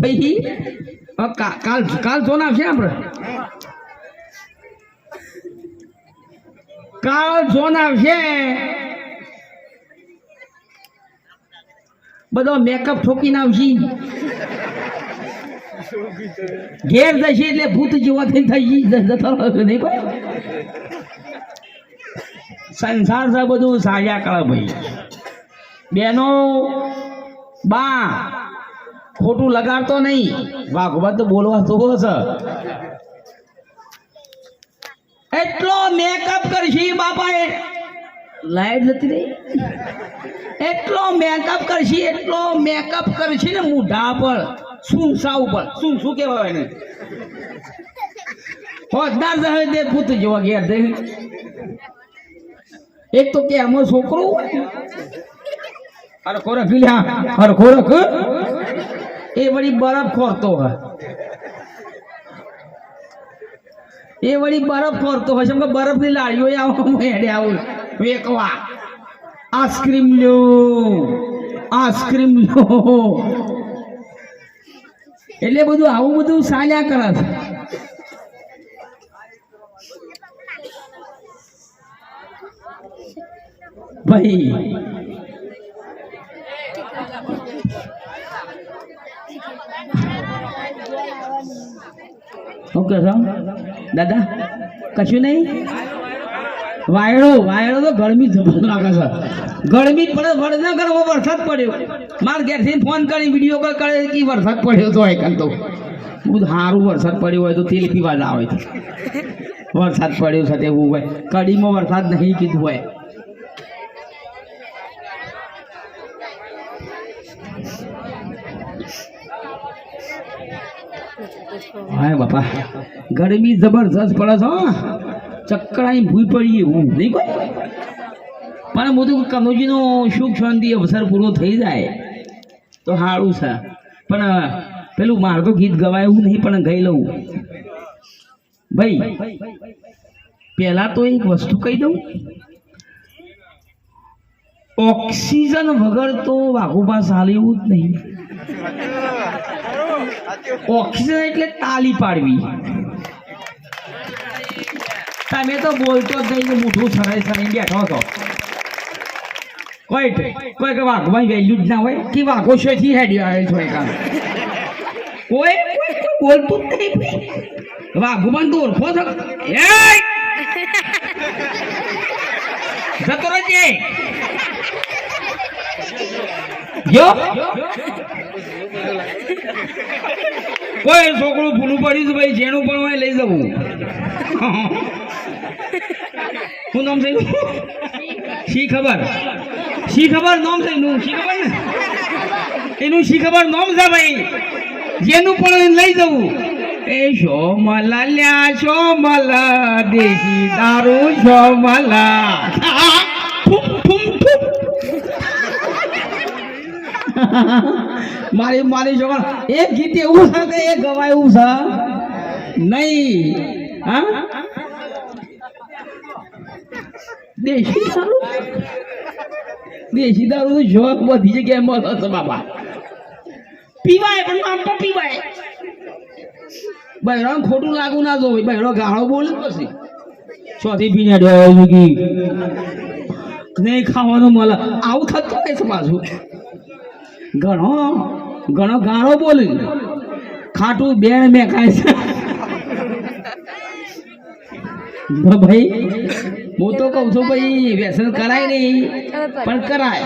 ભાઈ? કાલ કાલ જોન આવશે આપણે? કાલ જોન આવશે બધો મેકઅપ ઠોકીને આવશે. ઘેર જશે એટલે ભૂત જેવા થઈ થઈ નહીં કોઈ? સંસાર છે બધું સાજા કરે ભાઈ. બેનો બા ખોટું લગાડતો નહીં. ભાગવત બોલવા તો છે એટલો મેકઅપ કરશી બાપાએ. લાઈટ જતી રહી? એટલો મેકઅપ કરશી, એટલો મેકઅપ કરશી ને મોઢા પર સુનસા ઉપર. શું શું કહેવાય એને? હોજદાર જશે દે પૂત જેવા ઘેર દે એક તો કે આમાં છોકરો હોય અરે ખોરાક લ્યા અરે ખોરાક એ વળી બરફ ખોરતો હોય. એ વળી બરફ ખોરતો હોય છે. બરફની લાડીઓ આવો હેડે આવું. વેકવા. આઈસ્ક્રીમ લો. આઈસ્ક્રીમ લો. એટલે બધું આવું બધું ચાલ્યા કરે છે. ભાઈ ઓકે સર દાદા કશું નહીં વાયડો વાયડો તો ગરમી જબર લાગે છે ગરમી પડે વડ ના કરો વરસાદ પડ્યો માર ઘેરથી ફોન કરી વીડિયો કોલ કરે કે વરસાદ પડ્યો તો એક તો બહુ સારું વરસાદ પડ્યો હોય તો તેલ પીવા ના હોય વરસાદ પડ્યો છે તેવું હોય કડીમાં વરસાદ નહીં કીધું હોય હાય બાપા. ગરમી જબરજસ્ત પડે છે. ચક્કરાઈ ભૂઈ પડી હું, નહીં કોઈ? પણ હું તો કનોજીનો સુખ શાંતિ, અવસર પૂરો થઈ જાય. તો સારું છે. પણ પેલું મારે તો ગીત ગવાય નહીં, પણ ગઈ લઉં. ભાઈ, પહેલાં તો એક વસ્તુ કહી દઉં. ઓક્સિજન વગર તો વાઘોબા ચાલે એવું જ નહીં. ઓક્સિજન એટલે તાલી પાડવી. તમે તો બોલતો જ નહીં મૂઠું સરાઈ સરાઈ બેઠો હતો કોઈ કોઈ કે વાઘમાં વેલ્યુ જ ના હોય, કે વાઘો શેથી હેડી આવે છો કામ કોઈ બોલતું જ નહીં ભાઈ. તો ઓળખો છો. છોકરું ભૂલું પડ્યું છે ભાઈ, જેનું પણ હોય લઈ જવું. શું નામ થયું શી ખબર? શી ખબર નામ થયું શી ખબર ને? એનું શી ખબર નામ છે ભાઈ? જેનું પણ લઈ જવું. એ શોમલા લ્યા, શોમલા દેશી દારૂ, શોમલા. મારી મારી છોકરા એક ગીત એવું છે કે એ ગવાય એવું છે? નહીં. હા? દેશી દારૂ? દેશી દારૂ તો શોખ બધી જગ્યાએ મળે છે બાબા પીવાય પણ આમ તો પીવાય. બહેરો ખોટું લાગુ ના જોવે. બહેરો ગાળો બોલે પછી. ચોથી પીને ડેગી નહીં ખાવાનું મળે. આવું થતું હોય છે પાછું. ઘણો ઘણો ગાળો બોલે. ખાટું બેન મેં ખાય છે. ભાઈ, હું તો કહું છું ભાઈ, વ્યસન કરાય નહીં, પણ કરાય.